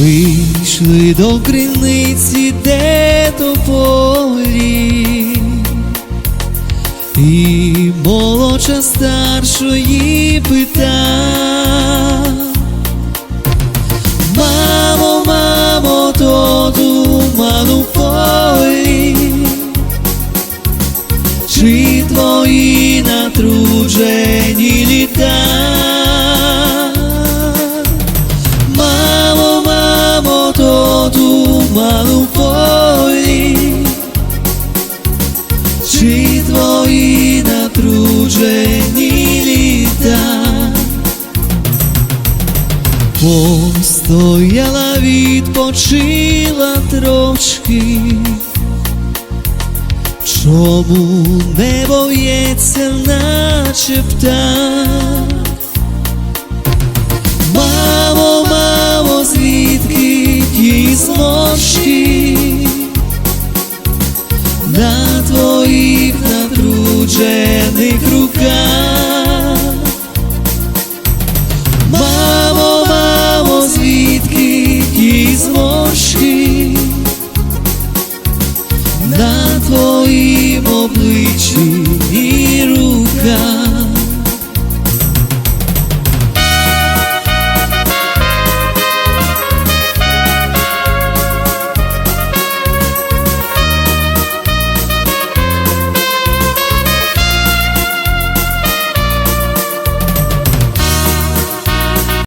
Вийшли до криниці, де тополі, і молодша старшої пита. Мамо, мамо, то туман у полі, чи твої натруджені літа? Постояла, відпочила трошки, чому небо в'ється, наче птах? Мамо, мамо, звідки ті зморшки на твоїх твоїм обличчі